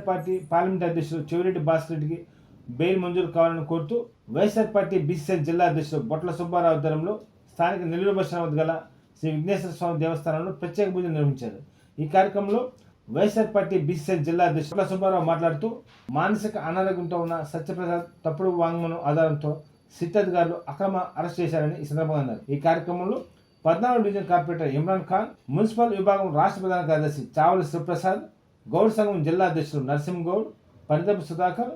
YSR party parliament అధ్యక్షుడు చెవిరెడ్డి భాస్కర్ రెడ్డికి bail మంజూరు కావాలని కోరుతూ వైఎస్ఆర్ పార్టీ బీసీసీ జిల్లా అధ్యక్షుడు బొట్ల సుబ్బారావు ఆధ్వర్యంలో స్థానిక నెల్లూరు బస్ వద్ద గల శ్రీ విఘ్నేశ్వర స్వామి దేవస్థానంలో ప్రత్యేక పూజలు నిర్వహించారు. ఈ కార్యక్రమంలో వైఎస్ఆర్ పార్టీ బీసీసీ జిల్లా అధ్యక్షుడు బొట్ల సుబ్బారావు మాట్లాడుతూ మానసిక అనారోగ్యంతో ఉన్న సత్యప్రసాద్ తప్పుడు వాంగ్మూలం ఆధారంతో సిట్ అక్రమ అరెస్ట్ చేశారని ఈ సందర్భంగా అన్నారు. ఈ కార్యక్రమంలో పద్నాలుగు division corporator Imran Khan municipal విభాగం రాష్ట్ర ప్రధాన కార్యదర్శి చావలి శివప్రసాద్ గౌడ్ సంఘం జిల్లా అధ్యక్షులు నరసింహ గౌడ్ పరిదపు సుధాకర్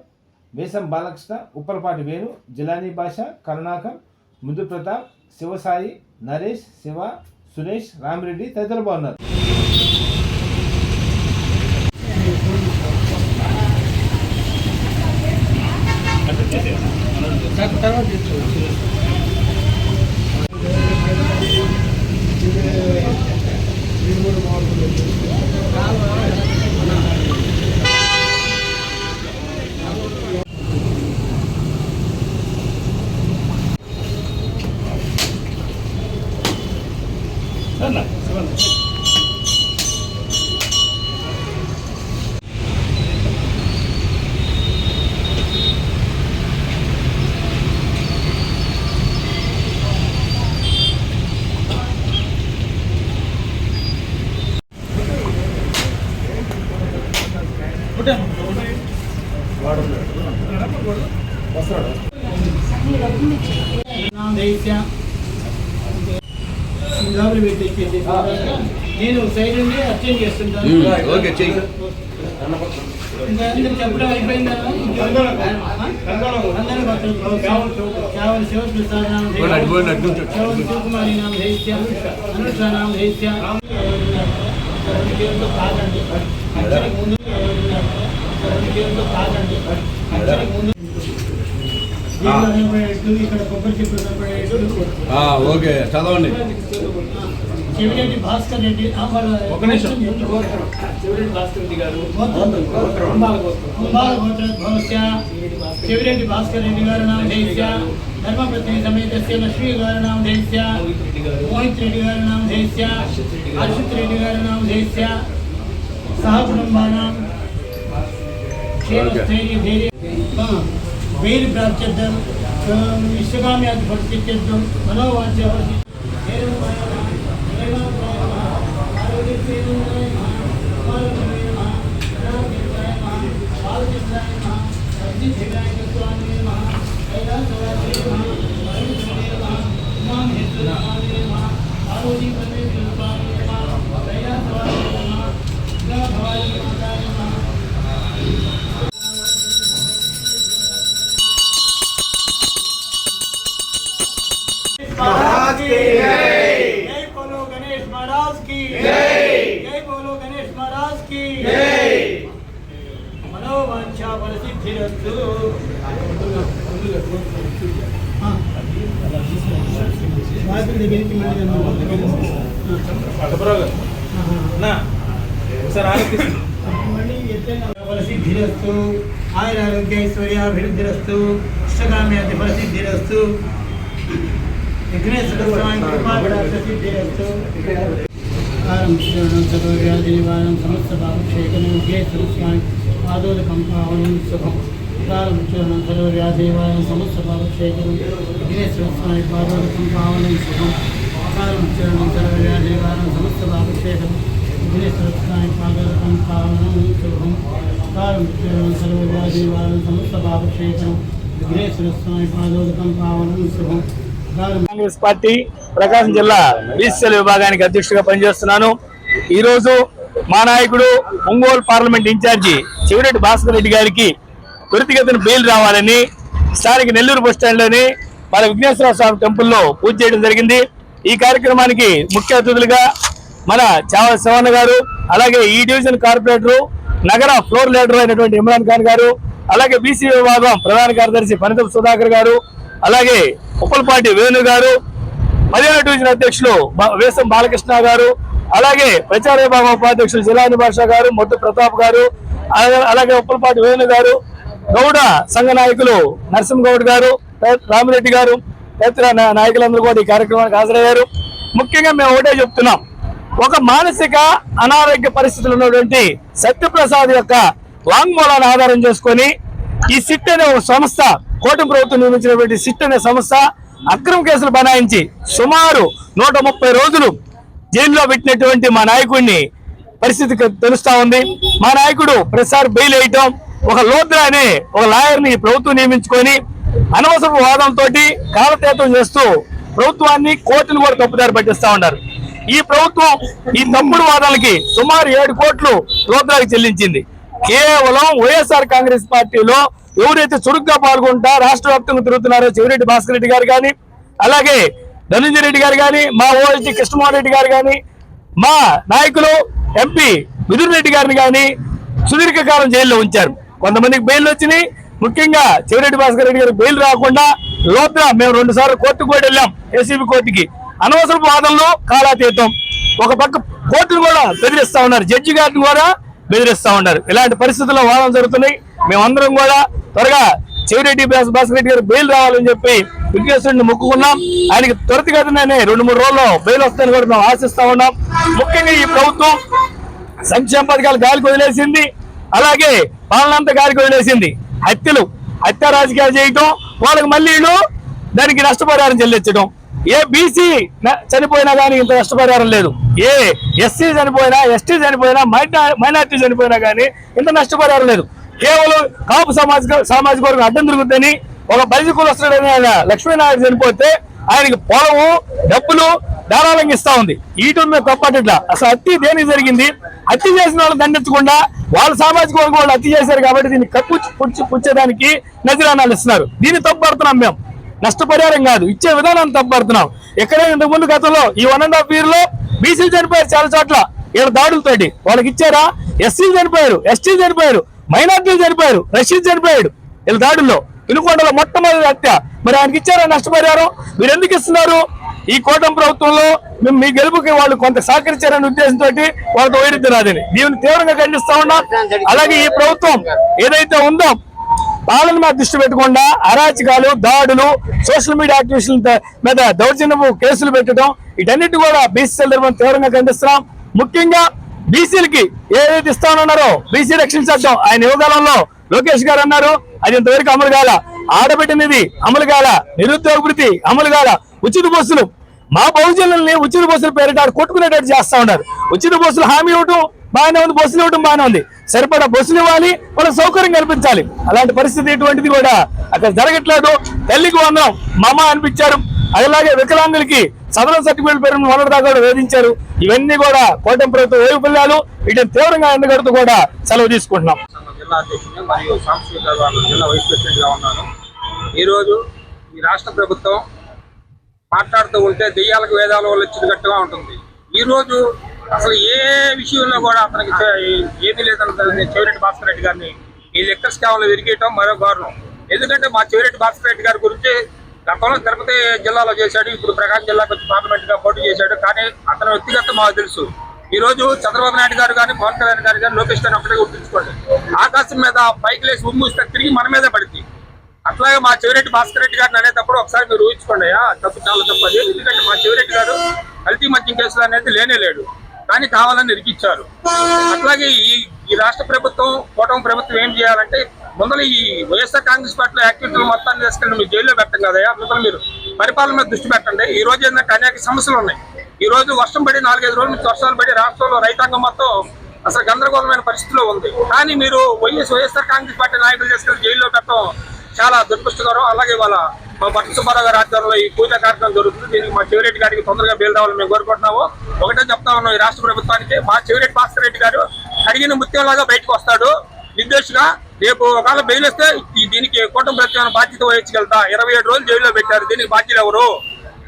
వేసం బాలకృష్ణ ఉప్పలపాటి వేణు జిలానీ భాష కరుణాకర్ ముందు ప్రతాప్ శివసాయి నరేష్ శివ సురేష్ రామిరెడ్డి తదితరులు బాగున్నారు నేను సైడ్ నుండి అర్చన చేస్తుంటాను. ఓకే చెయ్యి. చెప్పడం అయిపోయిందా? కేవలం. కేవలం శివకుమారి నామ దైత్య అనుష నామ అర్చనకి ముందు దేవుడితో కాదండి అర్చనకి ముందు దీంట్లో కనపడేట్టు ఇక్కడ కొబ్బరి చెట్లు కనపడేట్టు ఆ, ఓకే చదవండి. చెవిరెడ్డి భాస్కర్ రెడ్డి ఒక నిమిషం. చెవిరెడ్డి భాస్కర్ రెడ్డి గారు. కుంభాల గోత్రం. గోత్రోద్భవస్య చెవిరెడ్డి భాస్కర్ రెడ్డి గారు నామ దేశ్య ధర్మపత్ని సమేతస్య లక్ష్మీ గారు నామ దేశ్య రెడ్డి గారు మోహిత్ రెడ్డి గారు నామ దేశ్య హర్షిత్ రెడ్డి గారు నామ దేశ్య సహ కుటుంబానాం ಬೇರೆ ಬ್ರಾಂಚದ್ದು ವಿಶ್ವಗಾಮಿ ಆಗಿ ಬರ್ತಿದ್ದದ್ದು ಹಲವು ವರ್ಷ Thank you. महाराज की जय जय बोलो गणेश महाराज की जय जय बोलो गणेश महाराज की जय मनोवांछा फलसिद्धिरस्तु అటపురావు గారు నా ఒకసారి ఆలోచిస్తుంది ఫలసిద్ధిరస్తు ఆయుర ఆరోగ్య ఐశ్వర్యాభివృద్ధిరస్తు ఇష్టకామ్యాది ఫలసిద్ధిరస్తు విఘ్నేశ్వర స్వామి కృపాభివృద్ధిరస్తు సర్వవ్యాధి నివారణం సమస్త పాపక్షేకం విఘ్నేశ్వర స్వామి పాదోదకం పావనం సుఖం ప్రారంభించడం సర్వవ్యాధి నివారణం సమస్త పాపక్షేకం విఘ్నేశ్వర స్వామి పాదోదకం పావనం సుఖం ప్రారంభించడం సర్వవ్యాధి నివారణం సమస్త పాపక్షేకం విఘ్నేశ్వర స్వామి పాదోదకం పావనం సుఖం ప్రారంభించడం సర్వవ్యాధి కాంగ్రెస్ పార్టీ ప్రకాశం జిల్లా బీసీఎల్ విభాగానికి అధ్యక్షుడిగా పనిచేస్తున్నాను. ఈరోజు మా నాయకుడు ఒంగోలు పార్లమెంట్ ఇన్ఛార్జి చెవిరెడ్డి భాస్కర్ రెడ్డి గారికి త్వరితగతిన బెయిల్ రావాలని స్థానిక నెల్లూరు బస్ స్టాండ్లోని మన విఘ్నేశ్వర స్వామి టెంపుల్లో పూజ చేయడం జరిగింది. ఈ కార్యక్రమానికి ముఖ్య అతిథులుగా మన చావ శివన్న గారు అలాగే ఈ డివిజన్ కార్పొరేటరు నగర ఫ్లోర్ లీడర్ అయినటువంటి ఇమ్రాన్ ఖాన్ గారు అలాగే బీసీ విభాగం ప్రధాన కార్యదర్శి పనితపు సుధాకర్ గారు అలాగే ఉప్పలపాటి వేణు గారు మర్యాద డివిజన్ అధ్యక్షులు వేసం బాలకృష్ణ గారు అలాగే ప్రచార విభాగం ఉపాధ్యక్షులు జిలాని భాష గారు మొట్టు ప్రతాప్ గారు అలా- అలాగే ఉప్పలపాటి వేణు గారు గౌడ సంఘ నాయకులు నరసింహగౌడ్ గారు రామిరెడ్డి గారు తదితర నాయకులందరూ కూడా ఈ కార్యక్రమానికి హాజరయ్యారు. ముఖ్యంగా మేము ఒకటే చెప్తున్నాం. ఒక మానసిక అనారోగ్య పరిస్థితులు ఉన్నటువంటి సత్యప్రసాద్ యొక్క వాంగ్మూలాన్ని ఆధారం చేసుకొని ఈ సిట్ అనే ఒక సంస్థ కోటం ప్రభుత్వం నిర్మించినటువంటి సిట్ అనే సంస్థ అక్రమ కేసులు బనాయించి సుమారు నూట ముప్పై రోజులు జైల్లో పెట్టినటువంటి మా నాయకుడిని పరిస్థితి తెలుస్తా ఉంది. మా నాయకుడు ప్రసార్ బెయిల్ వేయటం ఒక లోద్రా అనే ఒక లాయర్ని ప్రభుత్వం నియమించుకొని అనవసరపు వాదంతో కాలతేతం చేస్తూ ప్రభుత్వాన్ని కోర్టును కూడా తప్పుదారి పట్టిస్తా ఉన్నారు. ఈ ప్రభుత్వం ఈ తప్పుడు వాదనలకి సుమారు ఏడు కోట్లు లోద్రాకి చెల్లించింది. కేవలం వైఎస్ఆర్ కాంగ్రెస్ పార్టీలో ఎవరైతే చురుగ్గా పాల్గొంటా రాష్ట్ర వ్యాప్తంగా తిరుగుతున్నారో చెవిరెడ్డి భాస్కర్ రెడ్డి గారు కానీ అలాగే ధనంజయ రెడ్డి గారు కానీ మా ఓఎస్టీ కృష్ణమోహన్ రెడ్డి గారు కానీ మా నాయకులు ఎంపీ మిథున్ రెడ్డి గారిని కానీ సుదీర్ఘకాలం జైల్లో ఉంచారు. కొంతమందికి బెయిల్ వచ్చినాయి. ముఖ్యంగా చెవిరెడ్డి భాస్కర్ రెడ్డి గారికి బెయిల్ రాకుండా లోపల మేము రెండు సార్లు కోర్టుకు కూడా వెళ్ళాం ఏసీబీ కోర్టుకి. అనవసరపు వాదనలు కాలాతీతం. ఒక పక్క కోర్టును కూడా బెదిరిస్తా ఉన్నారు. జడ్జి గారిని కూడా బెదిరిస్తా ఉన్నారు. ఇలాంటి పరిస్థితుల్లో వాదన జరుగుతున్నాయి. మేమందరం కూడా త్వరగా చెవిరెడ్డి భాస్కర్ రెడ్డి గారు బెయిల్ రావాలని చెప్పి విజ్ఞేశ్వరుడిని మొక్కుకున్నాం. ఆయనకి త్వరితగతినే రెండు మూడు రోజుల్లో బెయిల్ వస్తుందని కూడా మేము ఆశిస్తా ఉన్నాం. ముఖ్యంగా ఈ ప్రభుత్వం సంక్షేమ పథకాలు గాలికి వదిలేసింది. అలాగే పాలనంతా గాలికి వదిలేసింది. హత్యలు హత్య రాజకీయాలు చేయటం వాళ్ళకి మళ్ళీ దానికి నష్టపరిహారం చెల్లించడం ఏ బీసీ చనిపోయినా కానీ ఇంత నష్టపరిహారం లేదు. ఏ ఎస్సీ చనిపోయినా ఎస్టీ చనిపోయినా మైనార్టీ చనిపోయినా కానీ ఇంత నష్టపరిహారం లేదు. కేవలం కాపు సామాజిక సామాజిక వర్గం అడ్డం తిరుగుద్దని ఒక బలిజ కులస్తుడైన ఆయన లక్ష్మీనారాయణ చనిపోతే ఆయనకి పొలము డబ్బులు ధారాళంగా ఇస్తా ఉంది. ఈటల మీద తప్పట్లా అసలు హత్య దేనికి జరిగింది? హత్య చేసిన వాళ్ళు దండించకుండా వాళ్ళ సామాజిక వర్గం వాళ్ళు హత్య చేశారు కాబట్టి దీన్ని కప్పు పుచ్చి పుచ్చేదానికి నజరానాలు ఇస్తున్నారు. దీన్ని తప్పు పడుతున్నాం మేము. నష్టపరిహారం కాదు. ఇచ్చే విధానాన్ని తప్పబడుతున్నాం. ఎక్కడైనా ఇంతకు ముందు గతంలో ఈ వన్ అండ్ హాఫ్ ఇయర్లో బీసీలు చనిపోయారు చాలా చోట్ల. వీళ్ళ దాడులతోటి. వాళ్ళకి ఇచ్చారా? ఎస్సీలు చనిపోయారు ఎస్టీలు చనిపోయారు మైనార్టీలు చనిపోయారు రషీద్ చనిపోయాడు. వీళ్ళ దాడుల్లో. వినుకొండలో మొట్టమొదటి హత్య. మరి ఆయనకి ఇచ్చారా నష్టపరిహారం? మీరు ఎందుకు ఇస్తున్నారు? ఈ కూటమి ప్రభుత్వంలో మేము మీ గెలుపుకి వాళ్ళు కొంత సహకరించారనే ఉద్దేశంతో వాళ్ళతో వైరుధ్యం రాదని దీనిని తీవ్రంగా ఖండిస్తా ఉన్నాం. అలాగే ఈ ప్రభుత్వం ఏదైతే ఉందో వాళ్ళని మీద దృష్టి పెట్టకుండా అరాచకాలు దాడులు సోషల్ మీడియా యాక్టివిస్టుల మీద దౌర్జన్యపు కేసులు పెట్టడం వీటన్నిటి కూడా బీసీ సందర్భం తీవ్రంగా ఖండిస్తున్నాం. ముఖ్యంగా బీసీలకి ఏదైతే ఇస్తానన్నారో బీసీ రక్షణ చట్టం ఆయన యువకాలంలో లోకేష్ గారు అన్నారు. అది ఇంతవరకు అమలు కాల. ఆడబిడ్డ నిధి అమలు కాల. నిరుద్యోగ వృత్తి అమలు కాల. ఉచిత బస్సులు. మా బహుజనుల్ని ఉచిత బస్సులు పేరిట కొట్టుకునేటట్టు చేస్తా ఉన్నారు. ఉచిత బస్సులు హామీ ఇవ్వటం బాగానే ఉంది బస్సులు ఇవ్వడం బాగానే ఉంది. సరిపడా బస్సులు ఇవ్వాలి వాళ్ళకి సౌకర్యం కల్పించాలి. అలాంటి పరిస్థితి ఎటువంటిది కూడా అక్కడ జరగట్లేదు. తల్లికి వందనం. మమ అనిపించారు. అలాగే వికలాంగులకి సదరం సర్టిఫికేట్ పేరు మొదటి దాకా కూడా వేధించారు. ఇవన్నీ కూడా కోటం ప్రభుత్వ వైఫల్యాలు వీటిని తీవ్రంగా ఎండగడుతూ కూడా సెలవు తీసుకుంటున్నాం. ఈరోజు ఈ రాష్ట్ర ప్రభుత్వం మాట్లాడుతూ ఉంటే దెయ్యాలకు వేదాల వల్ల ఇచ్చినట్టుగా ఉంటుంది. ఈరోజు అసలు ఏ విషయంలో కూడా అతనికి చే- ఏమీ లేదని చెవిరెడ్డి భాస్కర్ రెడ్డి గారిని ఈ లెక్కల స్కామ్లో విరిగేయటం మరో కారణం. ఎందుకంటే మా చెవిరెడ్డి భాస్కర్ రెడ్డి గారి గురించి గతంలో తిరుపతి జిల్లాలో చేశాడు ఇప్పుడు ప్రకాశం జిల్లాకు వచ్చి పార్లమెంట్గా పోటీ చేశాడు. కానీ అతని వ్యక్తిగత మాకు తెలుసు. ఈ రోజు చంద్రబాబు నాయుడు గారు కానీ పవన్ కళ్యాణ్ గారు కానీ లోకేష్ గారిని ఒకటే గుర్తుంచుకోండి. ఆకాశం మీద పైకి లేసి ఉమ్మూస్తే తిరిగి మన మీద పడింది అట్లాగే మా చెవిరెడ్డి భాస్కర్ రెడ్డి గారిని అనేటప్పుడు ఒకసారి మీరు ఊహించుకోండి తప్పు చాలా తప్పు అది. ఎందుకంటే మా చెవిరెడ్డి గారు కల్తీ మద్యం కేసులు అనేది లేనే లేడు. కానీ కావాలని ఇరికిచ్చారు. అట్లాగే ఈ ఈ రాష్ట్ర ప్రభుత్వం కూటమి ప్రభుత్వం ఏం చేయాలంటే ముందర ఈ వైఎస్ఆర్ కాంగ్రెస్ పార్టీలో యాక్టివిటీలు మొత్తాన్ని తీసుకెళ్ళి మీరు జైల్లో పెట్టం కదయ్యా. ముందర మీరు పరిపాలన మీద దృష్టి పెట్టండి. ఈ రోజు ఏంటంటే అనేక సమస్యలు ఉన్నాయి. ఈ రోజు వర్షం పడి నాలుగైదు రోజుల నుంచి వర్షాలు పడి రాష్ట్రంలో రైతాంగం మొత్తం అసలు గందరగోళమైన పరిస్థితిలో ఉంది. కానీ మీరు వైఎస్ వైఎస్ఆర్ కాంగ్రెస్ పార్టీ నాయకులు చేసుకెళ్ళి జైల్లో పెట్టడం చాలా దురదృష్టకరం. అలాగే వాళ్ళ మా భట్ట సుబ్బారావు గారి ఆధ్వర్యంలో ఈ పూజా కార్యక్రమం జరుగుతుంది. దీనికి మా చెవిరెడ్డి గారికి తొందరగా బెయిల్ రావాలని మేము కోరుకుంటున్నాము. ఒకటే చెప్తా ఉన్నాం ఈ రాష్ట్ర ప్రభుత్వానికి మా చెవిరెడ్డి భాస్కర్ రెడ్డి గారు అడిగిన ముత్యంలాగా బయటకు వస్తాడు. నిర్దేశంగా రేపు ఒకవేళ బెయిల్ వస్తే దీనికి కూటమి ప్రత్యేక బాధ్యత వహించగలుగుతా. ఇరవై ఏడు రోజులు జైల్లో పెట్టారు. దీనికి బాధ్యత ఎవరు?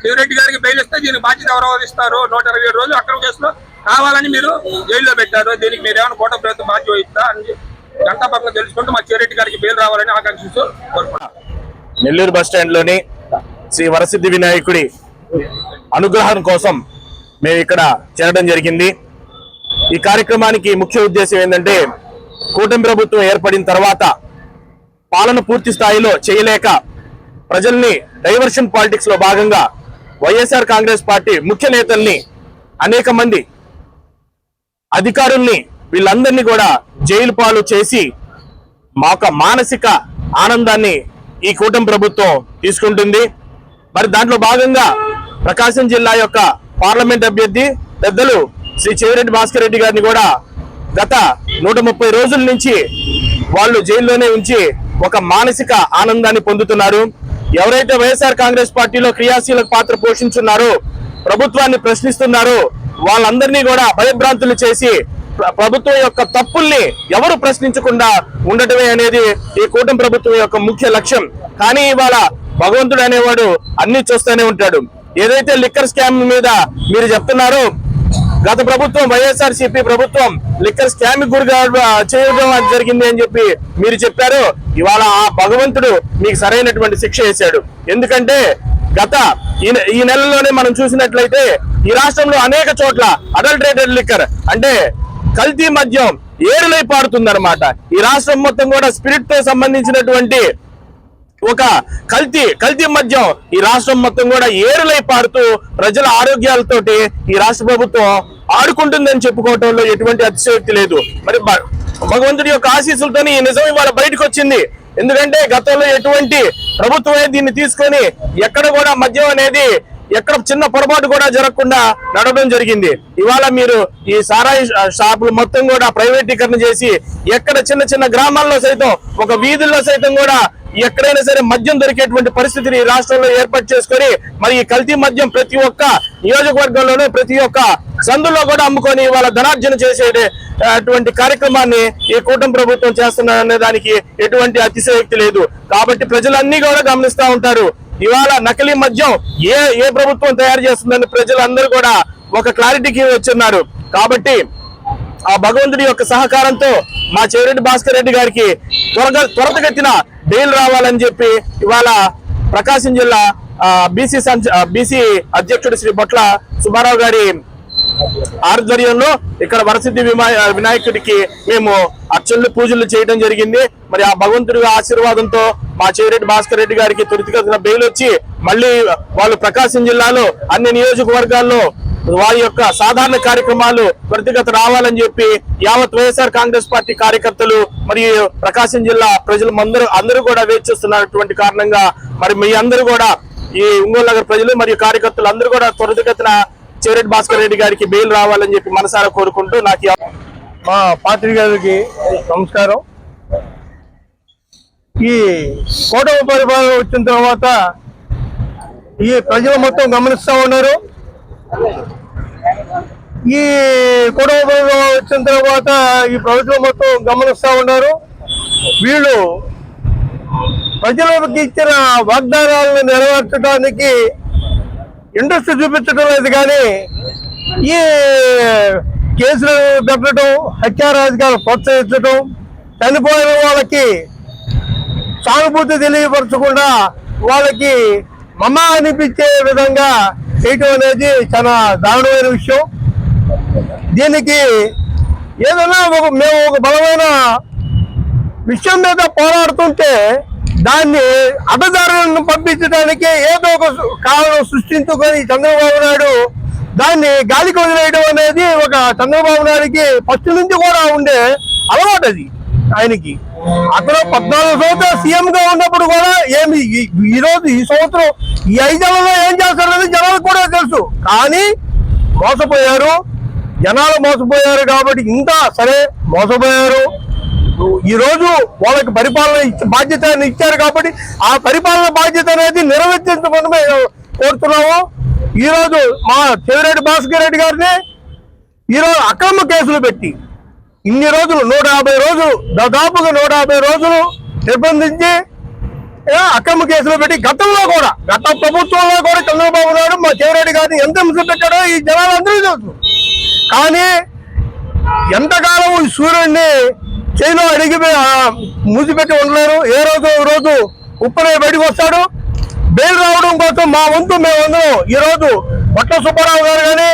శివరెడ్డి గారికి బెయిల్ ఇస్తే దీనికి బాధ్యత ఎవరు ఇస్తారు నూట ఇరవై ఏడు రోజులు అక్రమ కేసులో కావాలని మీరు జైల్లో పెట్టారు. దీనికి మీరు ఏమైనా కూటమి ప్రభుత్వం బాధ్యత వహిస్తా అని గంటాపరంగా తెలుసుకుంటూ మా చివరెడ్డి గారికి బెయిల్ రావాలని ఆకాంక్షిస్తూ కోరుకుంటున్నాను నెల్లూరు బస్ స్టాండ్లోని శ్రీ వరసిద్ధి వినాయకుడి అనుగ్రహం కోసం మేము ఇక్కడ చేరడం జరిగింది. ఈ కార్యక్రమానికి ముఖ్య ఉద్దేశం ఏంటంటే కూటమి ప్రభుత్వం ఏర్పడిన తర్వాత పాలన పూర్తి స్థాయిలో చేయలేక ప్రజల్ని డైవర్షన్ పాలిటిక్స్లో భాగంగా వైఎస్ఆర్ కాంగ్రెస్ పార్టీ ముఖ్య నేతల్ని అనేక మంది అధికారుల్ని వీళ్ళందరినీ కూడా జైలు పాలు చేసి మా యొక్క మానసిక ఆనందాన్ని ఈ కూటమి ప్రభుత్వం తీసుకుంటుంది. మరి దాంట్లో భాగంగా ప్రకాశం జిల్లా యొక్క పార్లమెంట్ అభ్యర్థి పెద్దలు శ్రీ చెవిరెడ్డి భాస్కర్ రెడ్డి గారిని కూడా గత నూట ముప్పై రోజుల నుంచి వాళ్ళు జైల్లోనే ఉంచి ఒక మానసిక ఆనందాన్ని పొందుతున్నారు. ఎవరైతే వైఎస్ఆర్ కాంగ్రెస్ పార్టీలో క్రియాశీలక పాత్ర పోషించున్నారో ప్రభుత్వాన్ని ప్రశ్నిస్తున్నారో వాళ్ళందరినీ కూడా భయభ్రాంతులు చేసి ప్రభుత్వం యొక్క తప్పుల్ని ఎవరు ప్రశ్నించకుండా ఉండటమే అనేది ఈ కూటమి ప్రభుత్వం యొక్క ముఖ్య లక్ష్యం. కానీ ఇవాళ భగవంతుడు అనేవాడు అన్ని చూస్తూనే ఉంటాడు. ఏదైతే లిక్కర్ స్కామ్ మీద మీరు చెప్తున్నారో గత ప్రభుత్వం వైఎస్ఆర్ సిపి ప్రభుత్వం లిక్కర్ స్కామ్ గురిగా చేయడం జరిగింది అని చెప్పి మీరు చెప్పారు. ఇవాళ ఆ భగవంతుడు మీకు సరైనటువంటి శిక్ష వేశాడు. ఎందుకంటే గత ఈ ఈ నెలలోనే మనం చూసినట్లయితే ఈ రాష్ట్రంలో అనేక చోట్ల అడల్టరేటెడ్ లిక్కర్ అంటే కల్తీ మద్యం ఏరులై పారుతుందన్నమాట. ఈ రాష్ట్రం మొత్తం కూడా స్పిరిట్తో సంబంధించినటువంటి ఒక కల్తీ కల్తీ మద్యం ఈ రాష్ట్రం మొత్తం కూడా ఏరులై పారుతూ ప్రజల ఆరోగ్యాలతోటి ఈ రాష్ట్ర ప్రభుత్వం ఆడుకుంటుందని చెప్పుకోవటంలో ఎటువంటి అతిశయోక్తి లేదు. మరి భగవంతుడి యొక్క ఆశీస్సులతోని ఈ నిజం ఇవాళ బయటకు వచ్చింది ఎందుకంటే గతంలో ఎటువంటి ప్రభుత్వమే దీన్ని తీసుకొని ఎక్కడ కూడా మద్యం అనేది ఎక్కడ చిన్న పొరపాటు కూడా జరగకుండా నడవడం జరిగింది. ఇవాళ మీరు ఈ సారాయి షాపులు మొత్తం కూడా ప్రైవేటీకరణ చేసి ఎక్కడ చిన్న చిన్న గ్రామాల్లో సైతం ఒక వీధుల్లో సైతం కూడా ఎక్కడైనా సరే మద్యం దొరికేటువంటి పరిస్థితిని ఈ రాష్ట్రంలో ఏర్పాటు చేసుకొని మరి ఈ కల్తీ మద్యం ప్రతి ఒక్క నియోజకవర్గంలోనూ ప్రతి ఒక్క సందులో కూడా అమ్ముకొని వాళ్ళ ధనార్జన చేసే అటువంటి కార్యక్రమాన్ని ఈ కూటమి ప్రభుత్వం చేస్తున్న దానికి ఎటువంటి అతిశయోక్తి లేదు. కాబట్టి ప్రజలన్నీ కూడా గమనిస్తూ ఉంటారు. ఇవాళ నకిలీ మద్యం ఏ ఏ ప్రభుత్వం తయారు చేస్తుందని ప్రజలందరూ కూడా ఒక క్లారిటీకి వచ్చున్నారు. కాబట్టి ఆ భగవంతుడి యొక్క సహకారంతో మా చెవిరెడ్డి భాస్కర్ రెడ్డి గారికి త్వరగా త్వరతగతిన బెయిల్ రావాలని చెప్పి ఇవాళ ప్రకాశం జిల్లా బీసీ బీసీ అధ్యక్షుడు శ్రీ బొట్ల సుబ్బారావు గారి ఆధ్వర్యంలో ఇక్కడ వరసిద్ధి వినాయకుడికి మేము అర్చనలు పూజలు చేయడం జరిగింది. మరి ఆ భగవంతుడి ఆశీర్వాదంతో మా చెవిరెడ్డి భాస్కర్ రెడ్డి గారికి త్వరితగతిన బెయిల్ వచ్చి మళ్ళీ వాళ్ళు ప్రకాశం జిల్లాలో అన్ని నియోజకవర్గాల్లో వారి యొక్క సాధారణ కార్యక్రమాలు త్వరితగత రావాలని చెప్పి యావత్ వైఎస్ఆర్ కాంగ్రెస్ పార్టీ కార్యకర్తలు మరియు ప్రకాశం జిల్లా ప్రజలు అందరూ అందరూ కూడా వేచి చూస్తున్నటువంటి కారణంగా మరి మీ అందరూ కూడా ఈ ఒంగోలు నగర్ ప్రజలు మరియు కార్యకర్తలు అందరూ కూడా త్వరితగతిన చెవిరెడ్డి భాస్కర్ రెడ్డి గారికి బెయిల్ రావాలని చెప్పి మనసారా కోరుకుంటూ నాకు మా పాత్రి గారికి నమస్కారం. ఈ కూటమి పరిపాలన వచ్చిన తర్వాత ఈ ప్రజలు మొత్తం గమనిస్తూ ఉన్నారు. ఈ కూటమి పరిపాలన వచ్చిన తర్వాత ఈ ప్రభుత్వం మొత్తం గమనిస్తూ ఉన్నారు. వీళ్ళు ప్రజలకు ఇచ్చిన వాగ్దానాలను నెరవేర్చడానికి ఇంట్రెస్ట్ చూపించడం లేదు కానీ ఈ కేసులు పెట్టడం హత్యారాజకాలు ప్రోత్సహించడం చనిపోయిన వాళ్ళకి సానుభూతి తెలియపరచకుండా వాళ్ళకి మమ అనిపించే విధంగా చేయటం అనేది చాలా దారుణమైన విషయం. దీనికి ఏదైనా ఒక మేము ఒక బలమైన విషయం మీద పోరాడుతుంటే దాన్ని అడ్డదారులను పంపించడానికి ఏదో ఒక కారణం సృష్టించుకొని చంద్రబాబు నాయుడు దాన్ని గాలికి వదిలేయడం అనేది ఒక చంద్రబాబు నాయుడికి ఫస్ట్ నుంచి కూడా ఉండే అలవాటు అది ఆయనకి. అతను పద్నాలుగు సంవత్సరాలు సీఎం గా ఉన్నప్పుడు కూడా ఏమి ఈ- ఈ రోజు ఈ సంవత్సరం ఈ ఐదేళ్ళలో ఏం చేస్తారనేది జనాలకు కూడా తెలుసు. కానీ మోసపోయారు. జనాలు మోసపోయారు కాబట్టి ఇంత సరే మోసపోయారు. ఈ రోజు వాళ్ళకి పరిపాలన బాధ్యత ఇచ్చారు కాబట్టి ఆ పరిపాలన బాధ్యత అనేది నిర్వర్తించకుండా కోరుతున్నాము. ఈరోజు మా చెవిరెడ్డి భాస్కర్ రెడ్డి గారిని ఈ రోజు అక్రమ కేసులు పెట్టి ఇన్ని రోజులు నూట యాభై రోజులు దాదాపుగా నూట యాభై రోజులు నిర్బంధించి అక్రమ కేసులు పెట్టి గతంలో కూడా గత ప్రభుత్వంలో కూడా చంద్రబాబు నాయుడు మా చెవిరెడ్డి గారిని ఎంత హింస పెట్టాడో ఈ జనాలందరూ తెలుసు. కానీ ఎంతకాలం ఈ సూర్యుడిని చేయిలో అడిగి మూసిపెట్టి ఉండలేరు? ఏ రోజు రోజు ఉప్పునే బయటకు వస్తాడు? బెయిల్ రావడం కోసం మా వంతు మేమందరం ఈ రోజు బట్ల సుబ్బారావు గారు కానీ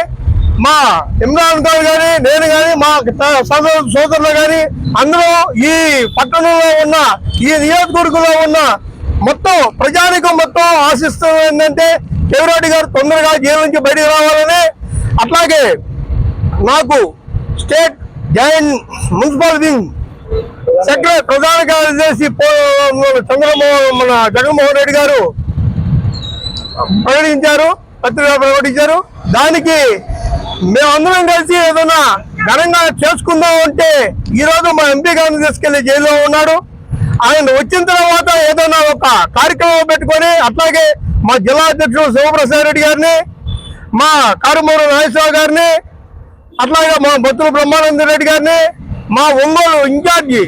మా ఇమ్రాన్ ఖాన్ కానీ నేను కానీ మా సోదరులు కానీ అందరూ ఈ పట్టణంలో ఉన్న ఈ నియోజకవర్గంలో ఉన్న మొత్తం ప్రజానికం మొత్తం ఆశిస్తుంది ఏంటంటే కేవిరెడ్డి గారు తొందరగా జైలు నుంచి బయటకు రావాలని అట్లాగే నాకు state joint municipal wing secretary ప్రధాన కార్యదర్శి చంద్రమోహన్ మన జగన్మోహన్ రెడ్డి గారు ప్రకటించారు పత్రిక ప్రకటించారు. దానికి మేమందరం కలిసి ఏదైనా ఘనంగా చేసుకుందాం అంటే ఈరోజు మా ఎంపీ గారిని తీసుకెళ్ళి జైల్లో ఉన్నాడు. ఆయన వచ్చిన తర్వాత ఏదైనా ఒక కార్యక్రమం పెట్టుకొని అట్లాగే మా జిల్లా అధ్యక్షుడు శివప్రసాద్ రెడ్డి గారిని మా కారుమూరు నాగేశ్వరరావు గారిని అట్లాగే మా బొత్తుల బ్రహ్మానంద రెడ్డి గారిని మా ఒంగోలు ఇన్ఛార్జి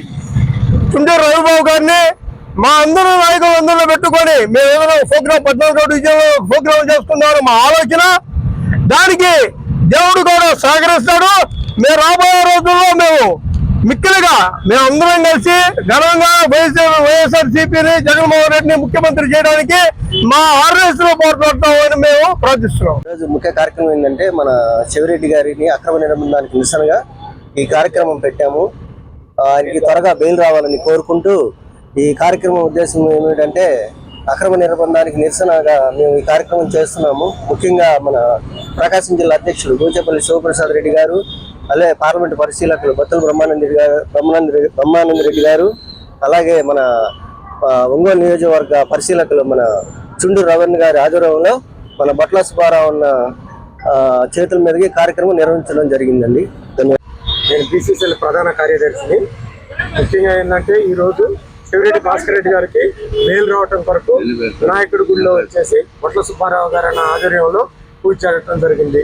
చుండూరు రవిబాబు గారిని మా అందరూ నాయకులు అందరిలో పెట్టుకొని మేము ఏదైనా ప్రోగ్రామ్ పద్నాలుగు విజయంలో ప్రోగ్రామ్ చేసుకుందామని మా ఆలోచన. దానికి దేవుడు కూడా సహకరిస్తాడు. మేము రాబోయే రోజుల్లో మేము మిక్కిలిగా మేము అందరం కలిసి ఘనంగా వైఎస్ఆర్ వైఎస్ఆర్ సిపిని జగన్మోహన్ రెడ్డిని ముఖ్యమంత్రి చేయడానికి మా ఆర్ఎస్లో పోట్లాడతామని మేము ప్రార్థిస్తున్నాం. ఈరోజు ముఖ్య కార్యక్రమం ఏంటంటే మన శివరెడ్డి గారిని అక్రమ నిర్బంధానికి నిరసనగా ఈ కార్యక్రమం పెట్టాము. ఆయనకి త్వరగా బెయిల్ రావాలని కోరుకుంటూ ఈ కార్యక్రమం ఉద్దేశం ఏమిటంటే అక్రమ నిర్బంధానికి నిరసనగా మేము ఈ కార్యక్రమం చేస్తున్నాము. ముఖ్యంగా మన ప్రకాశం జిల్లా అధ్యక్షుడు గోచేపల్లి శివప్రసాద్ రెడ్డి గారు అలాగే పార్లమెంటు పరిశీలకులు బత్తుల బ్రహ్మానంద రెడ్డి గారు బ్రహ్మానంద రెడ్డి బ్రహ్మానంద రెడ్డి గారు అలాగే మన ఒంగోలు నియోజకవర్గ పరిశీలకులు మన చుండూరు రవణ్ గారి ఆధ్వర్యంలో మన బట్ల సుబ్బారావు ఉన్న చేతుల మీదకి కార్యక్రమం నిర్వహించడం జరిగిందండి. ధన్యవాదాలు. నేను బీసీసీఎల్ ప్రధాన కార్యదర్శిని. ముఖ్యంగా ఏంటంటే ఈరోజు రోజు శివరెడ్డి భాస్కర్ రెడ్డి గారికి మేలు రావటం కొరకు వినాయకుడి గుడిలో వచ్చేసి బొట్ల సుబ్బారావు గారి అన్న ఆధ్వర్యంలో పూజ జరగడం జరిగింది.